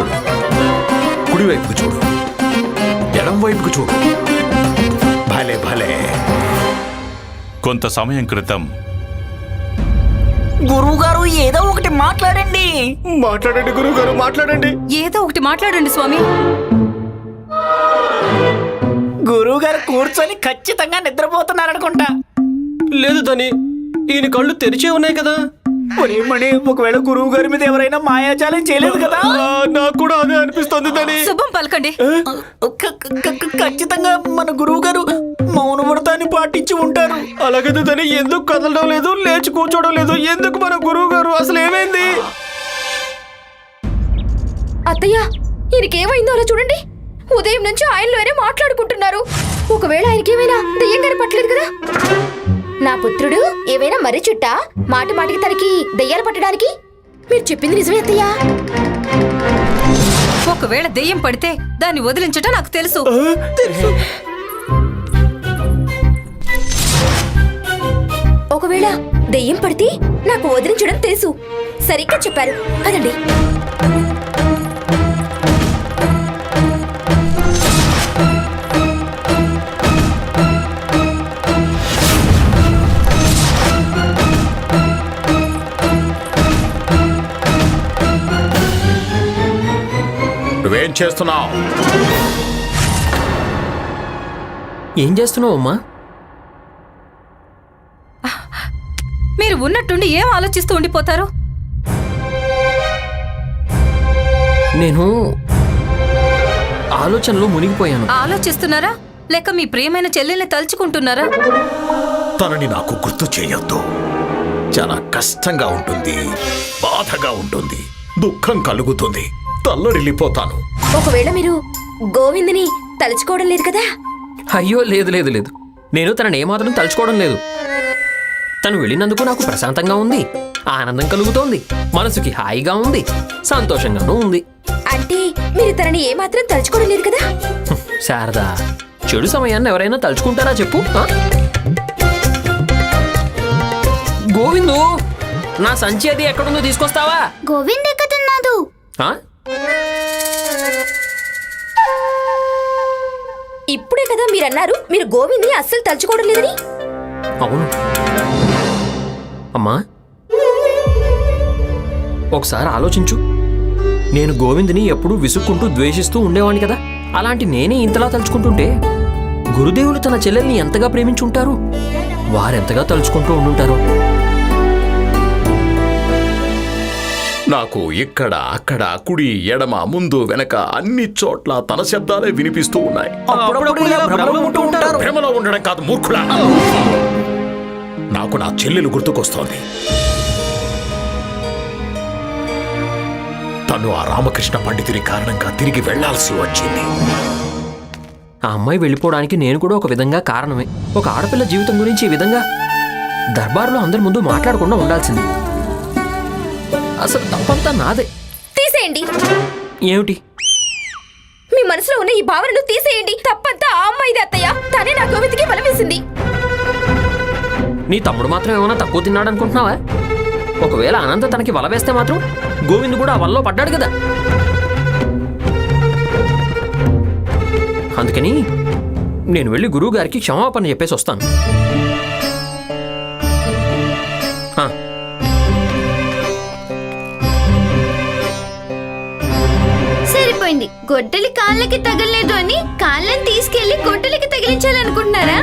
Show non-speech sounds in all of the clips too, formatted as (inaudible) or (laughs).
చూడు. కుడివైపుకి చూడు. ఎడం వైపుకి చూడు. భలే భలే. కొంత సమయం క్రితం గురువు గారు ఏదో ఒకటి మాట్లాడండి. మాట్లాడండి గురువు గారు మాట్లాడండి. ఏదో ఒకటి మాట్లాడండి స్వామి. గురువు గారు కూర్చొని ఖచ్చితంగా నిద్రపోతున్నారనుకుంటా. లేదు ధని ఈయన కళ్ళు తెరిచే ఉన్నాయి కదా. మణి ఒకవేళ గురువు గారి మీద ఎవరైనా మాయాజాలం చేయలేదు కదా? నాకు కూడా అదే అనిపిస్తుంది ధని. శుభం పలకండి. ఖచ్చితంగా మన గురువు గారు మౌన వ్రతాన్ని పాటించి ఉంటారు. అలాగైతే ధని ఎందుకు కదలడం లేదు లేచి కూర్చోవడం లేదు ఎందుకు మన గురువు గారు? అసలు ఏమైంది? అత్తయ్య ఈయనకేమైందో అలా చూడండి. ఉదయం నుంచి ఆయనలోనే మాట్లాడుకుంటున్నారు. ఒకవేళ ఆయనకేమైనా దెయ్యం కనపట్లేదు కదా? నా పుత్రుడు ఏమైనా మర్రి చుట్టా మాట మాటికి తనకి దెయ్యాలు పట్టడానికి? మీరు చెప్పింది నిజమే అత్తయ్య. ఒకవేళ దెయ్యం పడితే దాన్ని వదిలించటం నాకు తెలుసు. ఒకవేళ దెయ్యం పడితే నాకు వదిలించడం తెలుసు. సరిగ్గా చెప్పారు. కదండి చేస్తున్నావు. ఏం చేస్తున్నావు అమ్మా? మీరు ఉన్నట్టుండి ఏం ఆలోచిస్తూ ఉండిపోతారు? నేను ఆలోచనలో మునిగిపోయాను. ఆలోచిస్తున్నారా? లేక మీ ప్రియమైన చెల్లెల్ని తలుచుకుంటున్నారా? తనని నాకు గుర్తు చేయొద్దు. చాలా కష్టంగా ఉంటుంది బాధగా ఉంటుంది దుఃఖం కలుగుతుంది. తల్లడిల్లిపోతాను. ఒకవేళ మీరు గోవిందని తలుచుకోవడం లేదు కదా? అయ్యో లేదు లేదు లేదు. నేను తనని ఏమాత్రం తలుచుకోవడం లేదు. తను వెళ్ళినందుకు నాకు ప్రశాంతంగా ఉంది. ఆనందం కలుగుతోంది. మనసుకి హాయిగా ఉంది. సంతోషంగానూ ఉంది. అంటే మీరు తనని ఏమాత్రం తలుచుకోవడం లేదు కదా? (laughs) శారదా చెడు సమయాన్ని ఎవరైనా తలుచుకుంటారా చెప్పు ఆ? గోవిందు నా సంచి అది ఎక్కడుందో తీసుకొస్తావా? గోవింద్ ఎక్కుతున్నాడు ఆ? ఇప్పుడే కదా మీరు అన్నారు మీరు గోవింద్ని అస్సలు తలుచుకోవడం లేదని? అవును. అమ్మా. ఒకసారి ఆలోచించు. నేను గోవింద్ని ఎప్పుడూ విసుక్కుంటూ ద్వేషిస్తూ ఉండేవాణ్ణి కదా. అలాంటి నేనే ఇంతలా తలుచుకుంటుంటే గురుదేవులు తన చెల్లెల్ని ఎంతగా ప్రేమించుంటారు? వారెంతగా తలుచుకుంటూ ఉండుంటారు? నాకు ఇక్కడ అక్కడ కుడి ఎడమ ముందు వెనక అన్ని చోట్ల తన శబ్దాలే వినిపిస్తూ ఉన్నాయి. భ్రమలు ఉండడం కాదు మూర్ఖుడా. నాకు నా చెల్లెలు గుర్తుకొస్తోంది. తను ఆ రామకృష్ణ పండితుని కారణంగా తిరిగి వెళ్ళాల్సి వచ్చింది. ఆ అమ్మాయి వెళ్ళిపోవడానికి నేను కూడా ఒక విధంగా కారణమే. ఒక ఆడపిల్ల జీవితం గురించి ఈ విధంగా దర్బారులో అందరి ముందు మాట్లాడకుండా ఉండాల్సింది. అసలు తప్పంతా నాదే. తీసేయండి. ఏమిటి? మీ మనసులో ఉన్న ఈ భావనను తీసేయండి. తప్పంతా ఆ అమ్మాయిది అత్తయ్య. తనే నా గోవింద్కి బలవేసింది నీ తమ్ముడు మాత్రం ఏమైనా తక్కువ తిన్నాడు అనుకుంటున్నావా ఒకవేళ అనంత తనకి వల వేస్తే మాత్రం గోవింద్ కూడా ఆ వలలో పడ్డాడు కదా. అందుకని నేను వెళ్ళి గురువు గారికి క్షమాపణ చెప్పేసి వస్తాను. సరిపోయింది గొడ్డలి కాళ్ళకి తగలలేదు అని కాళ్ళని తీసుకెళ్ళి గొడ్డలికి తగిలించాలనుకుంటున్నారా?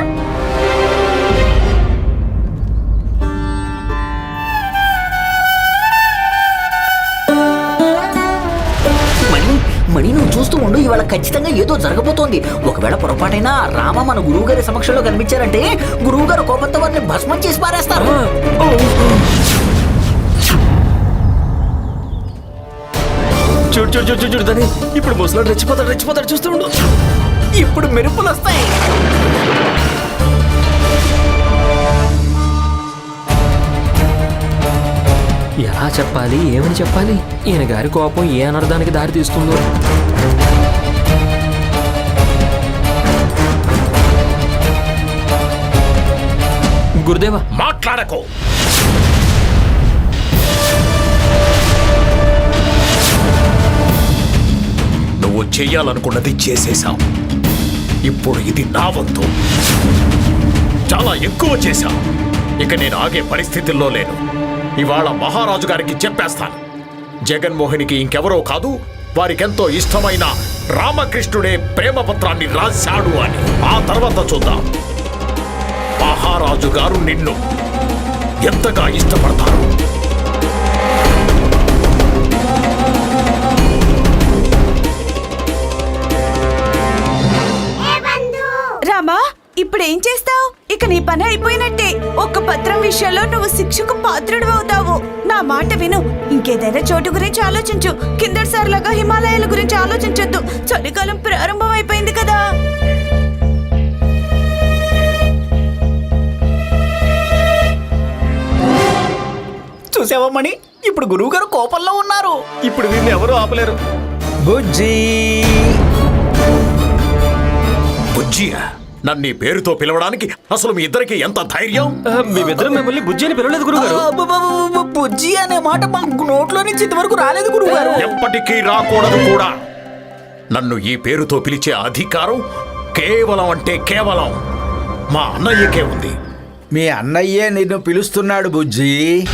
మణి మణి నువ్వు చూస్తూ ఉండు. ఇవాళ ఖచ్చితంగా ఏదో జరగబోతోంది. ఒకవేళ పొరపాటైనా రామ మన గురువు గారి సమక్షంలో కనిపించారంటే గురువు గారు కోపంతో వారిని భస్మం చేసి పారేస్తారు. చూడు చూడు చూడు చూడు దాని ఇప్పుడు ముసలాడు రెచ్చిపోతాడు రెచ్చిపోతాడు చూస్తూ ఉండు. ఇప్పుడు మెరుపులు వస్తాయి. ఎలా చెప్పాలి? ఏమని చెప్పాలి? ఈయన గారి కోపం ఏ అనర్థానికి దారి తీస్తుందో. గురుదేవా. మాట్లాడకు. చేయాలనుకున్నది చేసేశాం ఇప్పుడు ఇది నా వంతు. చాలా ఎక్కువ చేశావు. ఇక నేను ఆగే పరిస్థితుల్లో లేను. ఇవాళ మహారాజు గారికి చెప్పేస్తాను. జగన్మోహనికి ఇంకెవరో కాదు వారికెంతో ఇష్టమైన రామకృష్ణుడే ప్రేమ పత్రాన్ని రాశాడు అని. ఆ తర్వాత చూద్దాం. మహారాజు గారు నిన్ను ఎంతగా ఇష్టపడతారు? ఏం చేస్తావు? ఇక నీ పని అయిపోయినట్టే. ఒక్క పత్రం విషయంలో నువ్వు శిక్షకు పాత్రుడు అవుతావు. నా మాట విను. ఇంకేదైనా చోటు గురించి ఆలోచించు. కిందటిసారిలాగా హిమాలయాల గురించి ఆలోచించొద్దు. చలికాలం ప్రారంభం అయిపోయింది కదా చూసావమ్మని ఇప్పుడు గురువు గారు కోపంలో ఉన్నారు. ఇప్పుడు దీన్ని ఎవరు ఆపలేరు. బుజ్జి. బుజ్జియా? నన్ను ఈ పేరుతో పిలవడానికి అసలు మీ ఇద్దరికి ఎంత ధైర్యం? మేమిద్దరం మిమ్మల్ని బుజ్జి అని పిలవలేదు గురుగారు అబ్బబ్బబ్బబ్బ, బుజ్జి అనే మాట మా నోట్లో నుంచి ఇంతవరకు రాలేదు గురువు గారు ఎప్పటికీ రాకూడదు కూడా. నన్ను ఈ పేరుతో పిలిచే అధికారం కేవలం అంటే కేవలం మా అన్నయ్యకే ఉంది. మీ అన్నయ్యే నిన్ను పిలుస్తున్నాడు బుజ్జి.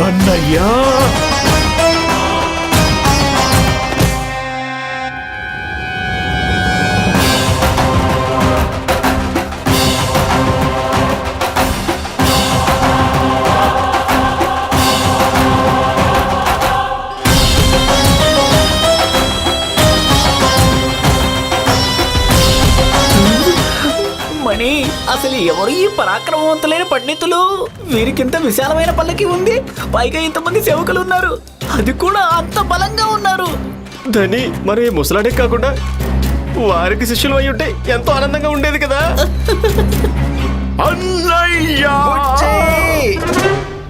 అన్నయ్యా మణి అసలు ఎవరు ఈ పరాక్రమవంతులైన పండితులు? వీరికింత విశాలమైన పల్లకి ఉంది. పైగా ఇంతమంది సేవకులు ఉన్నారు. అది కూడా అంత బలంగా ఉన్నారు. ధని మరి ముసలాడే కాకుండా వారికి శిష్యులు అయి ఉంటే ఎంతో ఆనందంగా ఉండేది కదా? (laughs) అన్నయ్యా!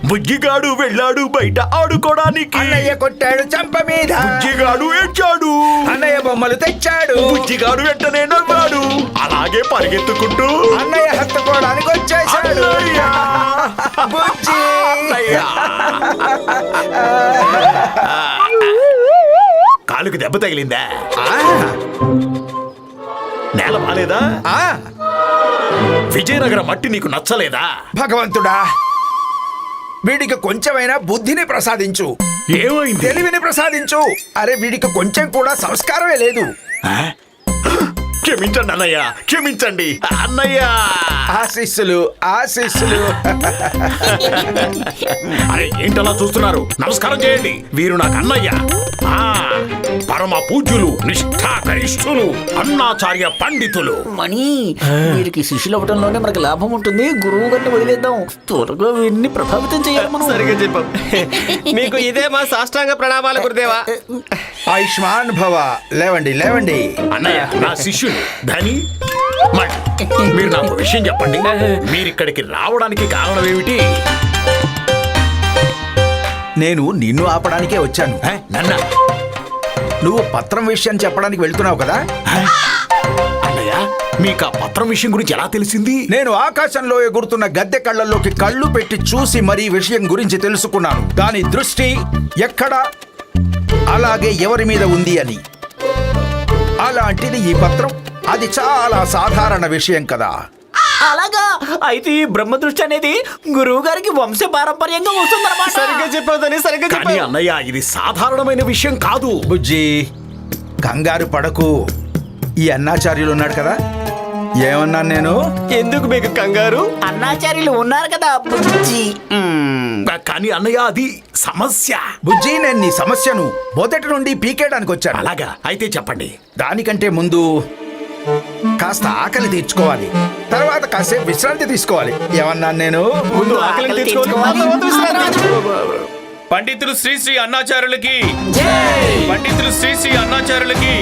బుజ్జిగాడు వెళ్ళాడు బయట ఆడుకోవడానికి అన్నయ్య కొట్టాడు చంప మీద. బుజ్జిగాడు ఏడ్చాడు. అన్నయ్య బొమ్మలు తెచ్చాడు. బుజ్జిగాడు వెంటనే నవ్వాడు. అలాగే పరిగెత్తుకుంటూ అన్నయ్య హత్తుకోవడానికి వచ్చేసాడు! బుజ్జి! కాలుకి దెబ్బ తగిలిందా? నేల బాలేదా? ఆ, విజయనగరం మట్టి నీకు నచ్చలేదా? భగవంతుడా! వీడికి కొంచెమైనా బుద్ధిని ప్రసాదించు. ఏమైంది? తెలివిని ప్రసాదించు. అరే వీడికి కొంచెం కూడా సంస్కారమే లేదు? క్షమించండి అన్నయ్య. క్షమించండి. అన్నయ్య! ఆశీస్సులు ఆశీస్సులు. అరే ఏంటలా చూస్తున్నారు? నమస్కారం చేయండి. వీరు నాకు అన్నయ్య. ఆ, పరమ పూజ్యులు నిష్ఠాకరిష్ఠులు అన్నాచార్య పండితులు. మణి వీరికి శిష్యులు అవ్వడంలోనే మనకి లాభం ఉంటుంది. గురువు గారిని వదిలేద్దాం. త్వరగా వీరిని ప్రభావితం చేయాలి మనం. సరిగా చెప్పాం మీకు ఇదే మా సాష్టాంగ ప్రణామాలు గురుదేవా. ఆయుష్మాన్ భవ లేవండి లేవండి. అన్నయ్య నా శిష్యులు ధని మరి మీరు నాకు విషయం చెప్పండి. మీరు ఇక్కడికి రావడానికి కారణం ఏమిటి? నేను నిన్ను ఆపడానికే వచ్చాను. నన్న నువ్వు పత్రం విషయం చెప్పడానికి వెళ్తున్నావు కదా? అన్నయ్య మీకు ఆ పత్రం విషయం గురించి ఎలా తెలిసింది? నేను ఆకాశంలో ఎగురుతున్న గద్దె కళ్ళల్లోకి కళ్ళు పెట్టి చూసి మరీ విషయం గురించి తెలుసుకున్నాను. దాని దృష్టి ఎక్కడ? అలాగే ఎవరి మీద ఉంది అని. అలాంటిది ఈ పత్రం. అది చాలా సాధారణ విషయం కదా. అలాగా. అయితే ఈ బ్రహ్మ దృష్టి అనేది గురువు గారికి వంశ పారంపర్యంగా వస్తుందన్నమాట. సరిగ్గా చెప్పావు ధని సరిగ్గా కానీ చెప్పావు. అన్నయ్య ఇది సాధారణమైన విషయం కాదు. బుజ్జి కంగారు పడకు. ఈ అన్నాచార్యులు ఉన్నాడు కదా? ఏమన్నాను నేను? ఎందుకు మీకు కంగారు? అన్నాచార్యులు ఉన్నారు కదా బుజ్జి. మ్మ్. కానీ అన్నయ్య అది సమస్య. బుజ్జి నేను నీ సమస్యను మొదటి నుండి పీకేయడానికి వచ్చాను అలాగా. అయితే చెప్పండి. దానికంటే ముందు కాస్త ఆకలి తీర్చుకోవాలి. తర్వాత కాసేపు విశ్రాంతి తీసుకోవాలి. ఏమన్నాను నేను ముందు ఆకలిని తెచ్చుకోవాలి ఆ తర్వాత విశ్రాంతి. పండితులు శ్రీ శ్రీ అన్నాచార్యులకి పండితులు శ్రీ శ్రీ అన్నాచార్యులకి